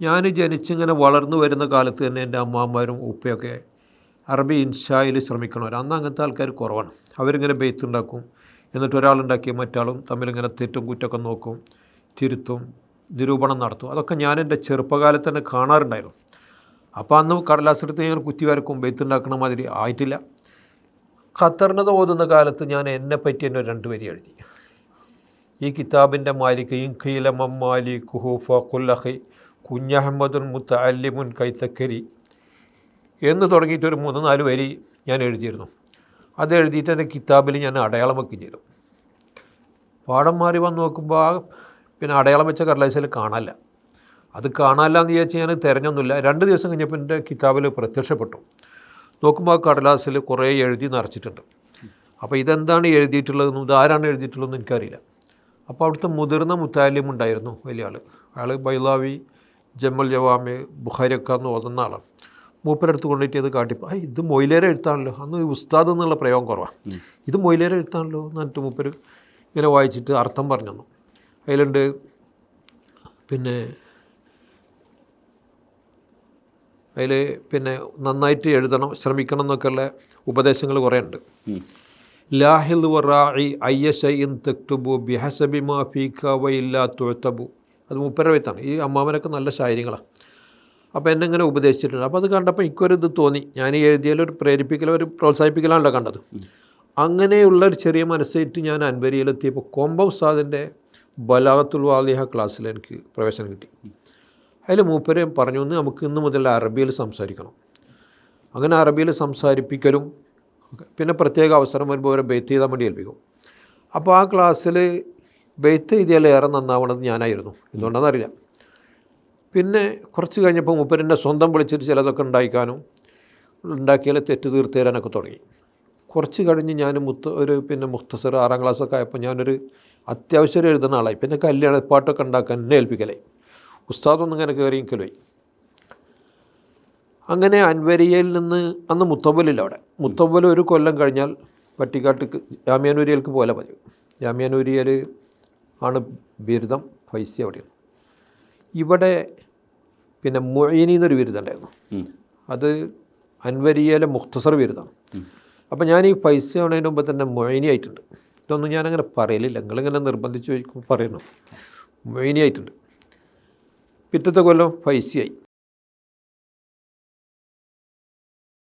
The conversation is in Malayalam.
ഞാൻ ജനിച്ചിങ്ങനെ വളർന്നു വരുന്ന കാലത്ത് തന്നെ എന്റെ അമ്മാമ്മമാരും ഉപ്പയൊക്കെ അറബി ഇൻഷായിൽ ശ്രമിക്കണവർ. അന്ന് അങ്ങനത്തെ ആൾക്കാർ കുറവാണ്. അവരിങ്ങനെ ബെയ്ത്ത് ഉണ്ടാക്കും എന്നിട്ട് ഒരാളുണ്ടാക്കി മറ്റാളും തമ്മിലിങ്ങനെ തെറ്റും കുറ്റമൊക്കെ നോക്കും തിരുത്തും നിരൂപണം നടത്തും. അതൊക്കെ ഞാൻ എന്റെ ചെറുപ്പകാലത്ത് തന്നെ കാണാറുണ്ടായിരുന്നു. അപ്പോൾ അന്ന് കടലാസെടുത്ത് ഞാൻ കുത്തി വരക്കും ബെയ്ത്ത് ഉണ്ടാക്കണ മാതിരി ആയിട്ടില്ല. ഖത്തറിനത് ഓതുന്ന കാലത്ത് ഞാൻ എന്നെ പറ്റി എന്നെ രണ്ട് വരി എഴുതി. ഈ കിതാബിന്റെ മാലിക് ഇൻഖയിലെ മമ്മാലി കുഹുഫ കുല്ലഹി കുഞ്ഞഹമ്മദുൻ മുത്തല്ലിമുൻ കൈത്തക്കരി എന്ന് തുടങ്ങിയിട്ട് ഒരു മൂന്ന് നാല് വരി ഞാൻ എഴുതിയിരുന്നു. അത് എഴുതിയിട്ട് എന്റെ കിതാബിൽ ഞാൻ അടയാളം വെക്കുകയും ചെയ്തു. പാഠം മാറി വന്ന് നോക്കുമ്പോൾ പിന്നെ അടയാളം വെച്ച കടലാസിൽ കാണാനില്ല. അത് കാണാനില്ല എന്ന് വിചാരിച്ച് ഞാൻ തിരഞ്ഞൊന്നുമില്ല. രണ്ട് ദിവസം കഴിഞ്ഞപ്പോൾ എന്റെ കിതാബിൽ പ്രത്യക്ഷപ്പെട്ടു. നോക്കുമ്പോൾ കടലാസിൽ കുറേ എഴുതി നിറച്ചിട്ടുണ്ട്. അപ്പോൾ ഇതെന്താണ് എഴുതിയിട്ടുള്ളതെന്നും ഇത് ആരാണ് എഴുതിയിട്ടുള്ളതെന്ന് എനിക്കറിയില്ല. അപ്പോൾ അവിടുത്തെ മുതിർന്ന മുത്താലിം ഉണ്ടായിരുന്നു വലിയ ആൾ. അയാൾ ബൈലാവി ജമ്മൽ ജവാമി ബുഖാരിയൊക്കെ എന്ന് ഓതുന്ന ആളാണ് മൂപ്പരെടുത്ത് കൊണ്ടിട്ട് ഇത് കാട്ടിപ്പോൾ ആ ഇത് മൊയിലേരെ എഴുത്താണല്ലോ. അന്ന് ഉസ്താദ് എന്നുള്ള പ്രയോഗം കുറവാണ് ഇത് മൊയിലേരെ എഴുത്താണല്ലോ എന്നിട്ട് മൂപ്പർ മൂപ്പര് ഇങ്ങനെ വായിച്ചിട്ട് അർത്ഥം പറഞ്ഞു തന്നു. അതിലുണ്ട് പിന്നെ അതിൽ പിന്നെ നന്നായിട്ട് എഴുതണം ശ്രമിക്കണം എന്നൊക്കെയുള്ള ഉപദേശങ്ങൾ കുറേ ഉണ്ട് ലാഹിൽ വറായി ഇൻ തെക്തുബു ബിഹസബി മാ ഫീക്ക വയില്ലാ തുഴത്തബു അത് മുപ്പര വയത്താണ് ഈ അമ്മാവനൊക്കെ നല്ല ശാരീരങ്ങളാണ് അപ്പോൾ എന്നെ ഇങ്ങനെ ഉപദേശിച്ചിട്ടുണ്ട്. അപ്പോൾ അത് കണ്ടപ്പോൾ എനിക്കൊരു ഇത് തോന്നി. ഞാൻ ഈ എഴുതിയാലൊരു പ്രേരിപ്പിക്കലോ ഒരു പ്രോത്സാഹിപ്പിക്കലാണല്ലോ കണ്ടത്. അങ്ങനെയുള്ള ഒരു ചെറിയ മനസ്സായിട്ട് ഞാൻ അൻപരിയിലെത്തിയപ്പോൾ കൊമ്പ ഉസ്താദിന്റെ ബലാഗത്തുൽ വാലിഹ ക്ലാസ്സിൽ എനിക്ക് പ്രവേശനം കിട്ടി. അതിൽ മൂപ്പര് പറഞ്ഞു ഒന്ന് നമുക്ക് ഇന്ന് മുതൽ അറബിയിൽ സംസാരിക്കണം. അങ്ങനെ അറബിയിൽ സംസാരിപ്പിക്കലും പിന്നെ പ്രത്യേക അവസരം വരുമ്പോൾ അവരെ ബെയ്ത്ത് ചെയ്താൽ വേണ്ടി ഏൽപ്പിക്കും. അപ്പോൾ ആ ക്ലാസ്സിൽ ബെയ്ത്ത് ഇതിലേറെ നന്നാവണത് ഞാനായിരുന്നു. എന്തുകൊണ്ടാണെന്നറിയില്ല. പിന്നെ കുറച്ച് കഴിഞ്ഞപ്പോൾ മുപ്പരന്റെ സ്വന്തം വിളിച്ചിട്ട് ചിലതൊക്കെ ഉണ്ടാക്കാനും ഉണ്ടാക്കിയാൽ തെറ്റ് തീർത്ത് തരാനൊക്കെ തുടങ്ങി. കുറച്ച് കഴിഞ്ഞ് ഞാൻ മുത്ത ഒരു പിന്നെ മുഖ്തസർ ആറാം ക്ലാസ്സൊക്കെ ആയപ്പോൾ ഞാനൊരു അത്യാവശ്യം എഴുതുന്ന ആളായി. പിന്നെ കല്യാണ പാട്ടൊക്കെ ഉണ്ടാക്കാൻ എന്നെ ഏൽപ്പിക്കലായി. ഉസ്താദൊന്നും ഇങ്ങനെ കയറിയെങ്കിലുമായി അങ്ങനെ അൻവരിയയിൽ നിന്ന് അന്ന് മുത്തമ്പലില്ല അവിടെ. മുത്തവൽ ഒരു കൊല്ലം കഴിഞ്ഞാൽ പട്ടിക്കാട്ടിക്ക് ജാമ്യാനൂരിയൽക്ക് പോലെ പതിവ്. ജാമ്യാനൂരിയൽ ആണ് ബിരുദം ഫൈസി അവിടെയാണ് ഇവിടെ പിന്നെ മൊയിനി എന്നൊരു ബിരുദം ഉണ്ടായിരുന്നു അത് അൻവരിയയിലെ മുഖ്തസർ ബിരുദമാണ്. അപ്പോൾ ഞാൻ ഈ പൈസ ആണതിന് മുമ്പ് തന്നെ മൊയിനി ആയിട്ടുണ്ട് ഇതൊന്നും ഞാനങ്ങനെ പറയലില്ല. നിങ്ങളിങ്ങനെ നിർബന്ധിച്ച് ചോദിക്കുമ്പോൾ പറയണം. മൊയിനി ആയിട്ടുണ്ട് പിറ്റത്തെ കൊല്ലം ഫൈസിയായി